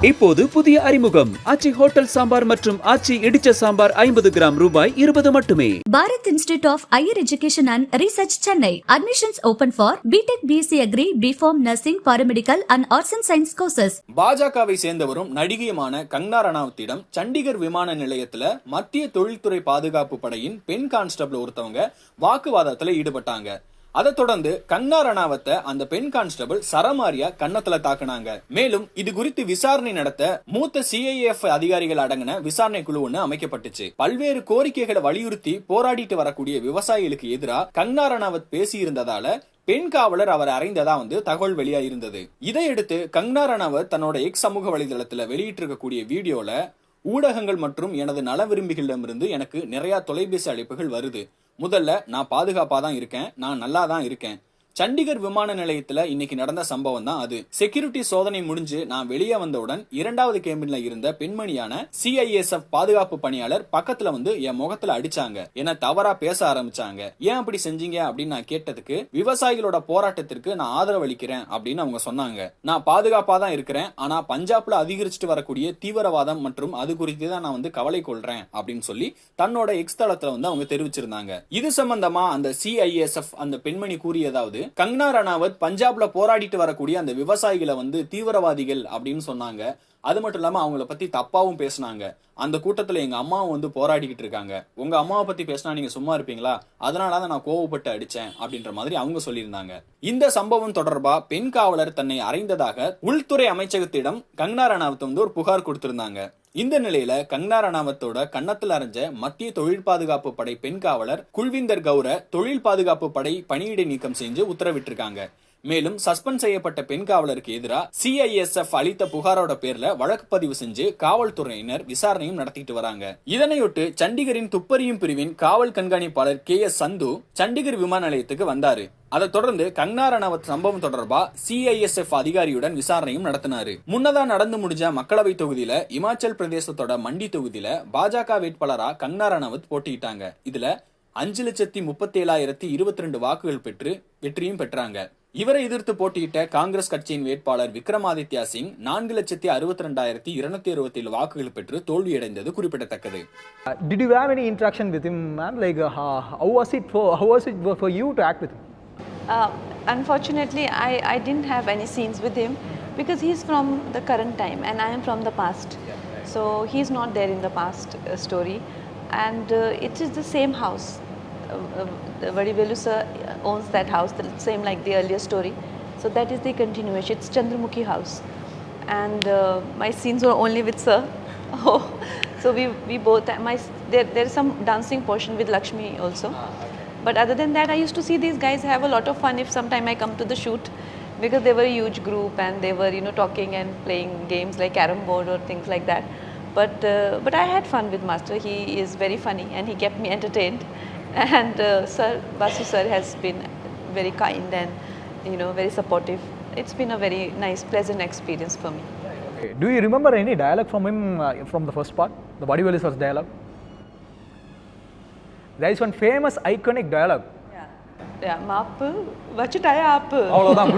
இப்போது புதிய அறிமுகம் ஆச்சி ஹோட்டல் சாம்பார் மற்றும் ஆச்சி இடிச்ச சாம்பார் ஐம்பது கிராம் ரூபாய் இருபது மட்டுமே Bharat Institute of Higher Education and Research Chennai. Admissions open for BTech, BSc Agri, BPharm, Nursing, Paramedical and Arts and Science courses. பாஜகவை சேர்ந்தவரும் நடிகையுமான கங்கனா ரணாவத்திடம் சண்டிகர் விமான நிலையத்துல மத்திய தொழில்துறை பாதுகாப்பு படையின் பெண் கான்ஸ்டபிள் ஒருத்தவங்க வாக்குவாதத்துல ஈடுபட்டாங்க அதை தொடர்ந்து கண்ணா ரணாவத்தை அந்த பெண் கான்ஸ்டபிள் சரமாரியா கன்னத்துல தாக்குனாங்க. மேலும் இது குறித்து விசாரணை நடத்த மூத்த சிஐஎஃப் அதிகாரிகள் அடங்கின விசாரணை குழு ஒன்று அமைக்கப்பட்டுச்சு. பல்வேறு கோரிக்கைகளை வலியுறுத்தி போராடிட்டு வரக்கூடிய விவசாயிகளுக்கு எதிராக கண்ணா ரணாவத் பேசியிருந்ததால பெண் காவலர் அவர் அறைந்ததா வந்து தகவல் வெளியா இருந்தது இதையடுத்து கங்கனா ரணாவத் தன்னோட எக்ஸ் சமூக வலைதளத்துல வெளியிட்டிருக்கக்கூடிய வீடியோல ஊடகங்கள் மற்றும் எனது நல விரும்பிகளிடமிருந்து எனக்கு நிறைய தொலைபேசி அழைப்புகள் வருது. முதல்ல நான் பாதுகாப்பாக தான் இருக்கேன். நான் நல்லா தான் இருக்கேன். சண்டிகர் விமான நிலையத்துல இன்னைக்கு நடந்த சம்பவம் தான் அது. செக்யூரிட்டி சோதனை முடிஞ்சு நான் வெளியே வந்தவுடன் இரண்டாவது கேபின்ல இருந்த பெண்மணியான சிஐஎஸ்எஃப் பாதுகாப்பு பணியாளர் பக்கத்துல வந்து என் முகத்துல அடிச்சாங்க. என தவறா பேச ஆரம்பிச்சாங்க. ஏன் அப்படி செஞ்சீங்க அப்படின்னு நான் கேட்டதுக்கு விவசாயிகளோட போராட்டத்திற்கு நான் ஆதரவு அளிக்கிறேன் அப்படின்னு அவங்க சொன்னாங்க. நான் பாதுகாப்பா தான் இருக்கிறேன். ஆனா பஞ்சாப்ல அதிகரிச்சுட்டு வரக்கூடிய தீவிரவாதம் மற்றும் அது குறித்து தான் நான் வந்து கவலை கொள்றேன் அப்படின்னு சொல்லி தன்னோட எக்ஸ் தளத்துல வந்து அவங்க தெரிவிச்சிருந்தாங்க. இது சம்பந்தமா அந்த சிஐஎஸ்எஃப் அந்த பெண்மணி கூறியதாவது கங்கனா ரணாவத் பஞ்சாப்ல போராடிட்டு வரக்கூடிய அந்த விவசாயிகளை வந்து தீவிரவாதிகள் அப்படின்னு சொன்னாங்க. அது மட்டும் இல்லாம அவங்கள பத்தி தப்பாவும் பேசினாங்க. அந்த கூட்டத்துல எங்க அம்மாவும் வந்து போராடிக்கிட்டு இருக்காங்க. உங்க அம்மாவை பத்தி பேசினா நீங்க சும்மா இருப்பீங்களா? அதனாலதான் நான் கோவப்பட்டு அடிச்சேன் அப்படின்ற மாதிரி அவங்க சொல்லியிருந்தாங்க. இந்த சம்பவம் தொடர்பா பெண் காவலர் தன்னை அறைந்ததாக உள்துறை அமைச்சகத்திடம் கங்கனா ரணாவத் வந்து ஒரு புகார் கொடுத்திருந்தாங்க. இந்த நிலையில கங்கனா ரணாவத்தோட கன்னத்தில் அரைஞ்ச மத்திய தொழில் பாதுகாப்பு படை பெண் காவலர் குல்விந்தர் கௌர தொழில் பாதுகாப்பு படை பணியிடை நீக்கம் செஞ்சு உத்தரவிட்டிருக்காங்க. மேலும் சஸ்பெண்ட் செய்யப்பட்ட பெண் காவலருக்கு எதிராக சிஐஎஸ்எஃப் அளித்த புகாரோட பேர்ல வழக்கு பதிவு செஞ்சு காவல்துறையினர் விசாரணையும் நடத்திட்டு வராங்க. இதனையொட்டு சண்டிகரின் துப்பறியும் பிரிவின் காவல் கண்காணிப்பாளர் கே எஸ் சந்து சண்டிகர் விமான நிலையத்துக்கு வந்தாரு. அதைத் தொடர்ந்து கங்கனா ரணாவத் சம்பவம் தொடர்பா சிஐஎஸ்எஃப் அதிகாரியுடன் விசாரணையும் நடத்தினாரு. முன்னதா நடந்து முடிஞ்ச மக்களவை தொகுதியில இமாச்சல் பிரதேசத்தோட மண்டி தொகுதியில பாஜக வேட்பாளரா கங்கனா ரணாவத் போட்டியிட்டாங்க. இதுல அஞ்சு லட்சத்தி முப்பத்தி ஏழாயிரத்தி இருபத்தி ரெண்டு வாக்குகள் பெற்று வெற்றியும் பெற்றாங்க. இவரை எதிர்த்து போட்டியிட்ட காங்கிரஸ் கட்சியின் வேட்பாளர் விக்ரமாதித்யா சிங் நான்கு லட்சத்தி அறுபத்தி ரெண்டாயிரத்தி இருநூத்தி அறுபத்தி ஏழு வாக்குகள் பெற்று தோல்வியடைந்தது குறிப்பிடத்தக்கது Uh, did you have any interaction with him, man? Like, uh, how, how was it for how was it for you to act with him? Uh, unfortunately, I, I didn't have any scenes with him because he's from the current time and I am from the past. So he's not there in the past uh, story. And uh, it is the same house. Uh, uh, Vadivelu sir owns that house, the same like the earlier story. So that is the continuation. It's Chandramukhi house. And uh, my scenes were only with sir. Oh, so we, we both, my, there, there is some dancing portion with Lakshmi also. But other than that, I used to see these guys have a lot of fun if sometime I come to the shoot because they were a huge group and they were, you know, talking and playing games like carom board or things like that. But, uh, but I had fun with Master. He is very funny and he kept me entertained. And uh, Sir, Basu Sir has been very kind and, you know, very supportive. It's been a very nice, pleasant experience for me. Okay. Do you remember any dialogue from him uh, from the first part, the Vadivellu sir's dialogue? There is one famous iconic dialogue. மாப்பு வச்சுட்டாயா ஆப்பு அவ்வளோதான்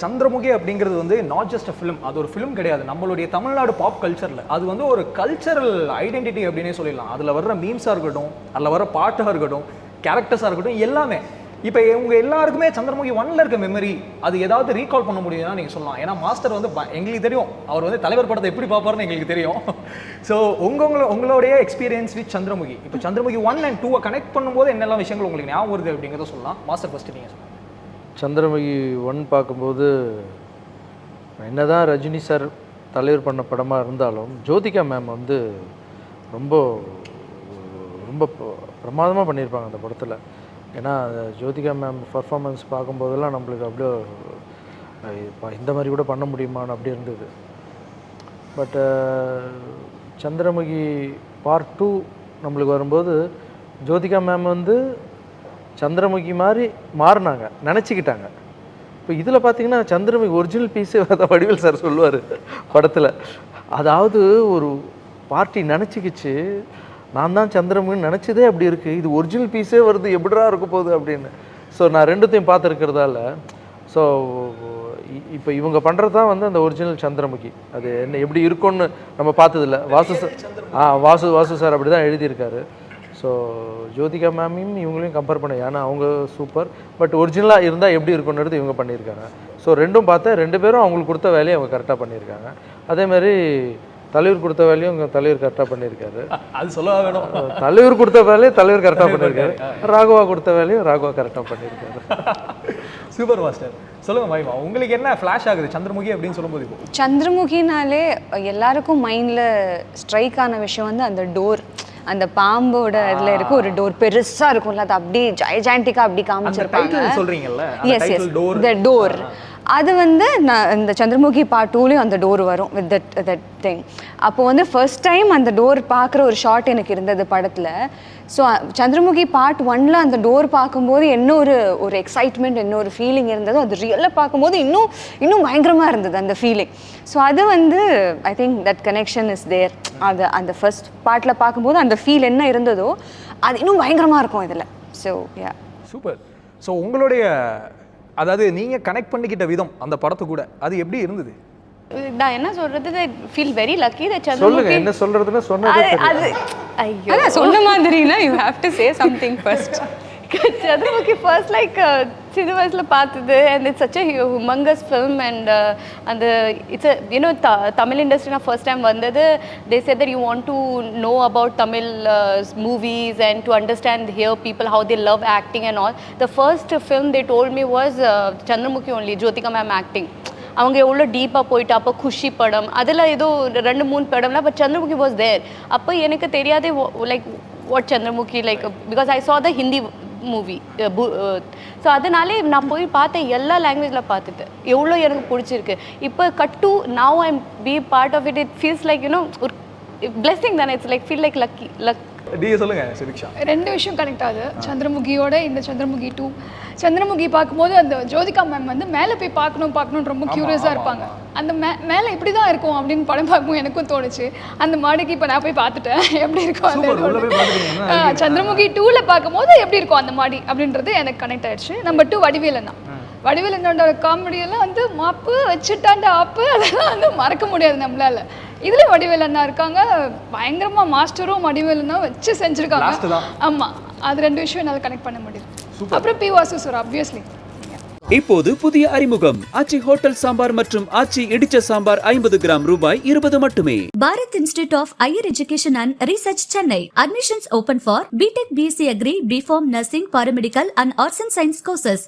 சந்திரமுகி அப்படிங்கிறது வந்து not just a film அது ஒரு film கிடையாது. நம்மளுடைய தமிழ்நாடு பாப் கல்ச்சரில் அது வந்து ஒரு கல்ச்சரல் ஐடென்டிட்டி அப்படின்னே சொல்லிடலாம். அதில் வர்ற மீம்ஸாக இருக்கட்டும் அதில் வர்ற பாட்டாக இருக்கட்டும் கேரக்டர்ஸாக இருக்கட்டும் எல்லாமே. இப்போ உங்க எல்லாருக்குமே சந்திரமுகி ஒன்ல இருக்க மெமரி அது ஏதாவது ரீகால் பண்ண முடியும்னா நீங்க சொல்லலாம். ஏன்னா மாஸ்டர் வந்து எங்களுக்கு தெரியும். அவர் வந்து தலைவர் படத்தை எப்படி பார்ப்பாருன்னு எங்களுக்கு தெரியும். ஸோ உங்க உங்களுடைய எக்ஸ்பீரியன்ஸ் வித் சந்திரமுகி. இப்போ சந்திரமுகி ஒன் அண்ட் டூவை கனெக்ட் பண்ணும்போது என்னெல்லாம் விஷயங்கள் உங்களுக்கு ஞாபகம் வருது அப்படிங்கிறத சொல்லலாம். மாஸ்டர் ஃபர்ஸ்ட் நீங்க சந்திரமுகி ஒன் பார்க்கும்போது என்னதான் ரஜினி சார் தலைவர் பண்ண படமாக இருந்தாலும் ஜோதிகா மேம் வந்து ரொம்ப ரொம்ப பிரமாதமாக பண்ணியிருப்பாங்க அந்த படத்தில். ஏன்னா ஜோதிகா மேம் பர்ஃபார்மன்ஸ் பார்க்கும்போதெல்லாம் நம்மளுக்கு அப்படியே இந்த மாதிரி கூட பண்ண முடியுமான்னு அப்படி இருந்தது. பட்டு சந்திரமுகி பார்ட் டூ நம்மளுக்கு வரும்போது ஜோதிகா மேம் வந்து சந்திரமுகி மாதிரி மாறினாங்க நினச்சிக்கிட்டாங்க. இப்போ இதில் பார்த்தீங்கன்னா சந்திரமுகி ஒரிஜினல் பீஸே வடிவில் சார் சொல்லுவார் படத்தில். அதாவது ஒரு பார்ட்டி நினச்சிக்கிச்சு நான் தான் சந்திரமுகின்னு நினச்சதே அப்படி இருக்குது இது ஒரிஜினல் பீஸே வருது எப்படிடா இருக்க போகுது அப்படின்னு. ஸோ நான் ரெண்டுத்தையும் பார்த்துருக்கிறதால ஸோ இப்போ இவங்க பண்ணுறது தான் வந்து அந்த ஒரிஜினல் சந்திரமுகி. அது என்ன எப்படி இருக்கும்னு நம்ம பார்த்ததில்ல. வாசு சார் ஆ வாசு வாசு சார் அப்படி தான் எழுதியிருக்காரு. ஸோ ஜோதிகா மேமையும் இவங்களையும் கம்பேர் பண்ண ஏன்னா அவங்க சூப்பர் பட் ஒரிஜினலாக இருந்தால் எப்படி இருக்கும்ன்றது இவங்க பண்ணியிருக்காங்க. ஸோ ரெண்டும் பார்த்தா ரெண்டு பேரும் அவங்களுக்கு கொடுத்த வேலையை அவங்க கரெக்டாக பண்ணியிருக்காங்க. அதே மாதிரி தலைவர் கொடுத்த வேலையும் தலைவர் கரெக்டாக பண்ணியிருக்காரு. அது சொல்லவா வேணும்? தலைவர் கொடுத்த வேலையை தலைவர் கரெக்டாக பண்ணியிருக்காரு. ராகவா கொடுத்த வேலையும் ராகவா கரெக்டாக பண்ணியிருக்காரு. Super master. சொல்லுங்க மகிமா. உங்களுக்கு என்ன ஃப்ளாஷ் ஆகுது? சந்திரமுகி அப்படின்னு சொல்லும்போது இப்போ. சந்திரமுகினாலே எல்லாருக்கும் மைண்டில் ஸ்ட்ரைக் ஆன விஷயம் வந்து அந்த டோர் அந்த பாம்போட இதில் இருக்க ஒரு டோர் பெருசா இருக்கும்ல அது அப்படியே ஜெயஜாண்டிக்கா அப்படி காமிச்சிருப்பாங்க. சொல்றீங்கல்ல, அந்த எஸ் எஸ். த டோர் அது வந்து நான் இந்த சந்திரமுகி பார்ட் டூலையும் அந்த டோர் வரும் வித் தட் தட் திங் அப்போ வந்து ஃபர்ஸ்ட் டைம் அந்த டோர் பார்க்குற ஒரு ஷாட் எனக்கு இருந்தது படத்தில். ஸோ சந்திரமுகி பார்ட் ஒன்ல அந்த டோர் பார்க்கும்போது என்ன ஒரு ஒரு எக்ஸைட்மெண்ட் என்ன ஒரு ஃபீலிங் இருந்ததோ அது ரியலாக பார்க்கும்போது இன்னும் இன்னும் பயங்கரமாக இருந்தது அந்த ஃபீலிங் ஸோ அது வந்து I think that connection is there அது அந்த ஃபர்ஸ்ட் பார்ட்டில் பார்க்கும்போது அந்த ஃபீல் என்ன இருந்ததோ அது இன்னும் பயங்கரமாக இருக்கும் இதில். ஸோ யா சூப்பர் ஸோ உங்களுடைய அதாவது நீங்க கனெக்ட் பண்ணிக்கிட்ட விதம் அந்த படத்து கூட. அது எப்படி இருந்தது? நான் என்ன சொல்றது ஃபீல் வெரி லக்கி தட் சொல்லுங்க என்ன சொல்றதுன்னு சொன்னதே அது ஐயோ. சொன்ன மாதிரினா you have to say something first Chandramukhi first like சின்ன வயசில் பார்த்தது and it's such a humongous film and அந்த it's you know the Tamil industry நான் ஃபர்ஸ்ட் டைம் வந்தது they say that you want to know about Tamil movies and to understand here people how they love acting and all the first film they told me was Chandramukhi only Jyothika ma'am acting அவங்க எவ்வளோ டீப்பாக போயிட்டு அப்போ குஷி படம் அதில் ஏதோ ரெண்டு மூணு படம்லாம் பட் சந்திரமுகி வாஸ் தேர் அப்போ எனக்கு தெரியாதே like what Chandramukhi like because I saw the Hindi movie so அதனாலே நான் போய் பார்த்தேன் எல்லா லாங்குவேஜில் பார்த்துட்டு. எவ்வளோ எனக்கு பிடிச்சிருக்கு. இப்போ cut to now I'm be part of it it feels like you know ஒரு பிளெஸிங் தானே. It's like feel like lucky luck நீங்க சொல்லுங்க சுபிக்ஷா. ரெண்டு விஷயம் கனெக்ட் ஆகுது. சந்திரமுகியோட இந்த சந்திரமுகி டூ சந்திரமுகி பார்க்கும்போது அந்த ஜோதிகா மேம் வந்து மேலே போய் பார்க்கணும் பார்க்கணும்னு ரொம்ப க்யூரியஸாக இருப்பாங்க. அந்த மே மேலே இப்படி தான் இருக்கும் அப்படின்னு படம் பார்க்கும்போது எனக்கும் தோணுச்சு. அந்த மாடிக்கு இப்போ நான் போய் பார்த்துட்டேன். எப்படி இருக்கும் அந்த சந்திரமுகி டூவில் பார்க்கும்போது எப்படி இருக்கும் அந்த மாடி அப்படின்றது எனக்கு கனெக்ட் ஆயிடுச்சு. நம்பர் டூ வடிவேலண்ணா வடிவேலண்ணோட காமெடியெல்லாம் வந்து மாப்பு வச்சுட்டாண்ட ஆப்பு. அதெல்லாம் வந்து மறக்க முடியாது நம்மளால. இதுல வடிவேல் அண்ணா இருக்காங்க. பயங்கரமா மாஸ்டரும் வடிவேல் அண்ணா வச்சு Last செஞ்சிருக்காங்க தான். ஆமா. அது ரெண்டு விஷயம் என்னால் கனெக்ட் பண்ண முடியுது. அப்புறம் பி வாசு சார் ஆப்வியஸ்லி இப்போது புதிய அறிமுகம். ஆச்சி ஹோட்டல் சாம்பார் மற்றும் ஆச்சி இடிச்ச சாம்பார் ஐம்பது கிராம் ரூபாய் இருபது மட்டுமே. Bharat Institute of Higher Education and Research Chennai. Admissions open for BTech BSc Agri, BPharm Nursing, Paramedical and Arts and Science courses.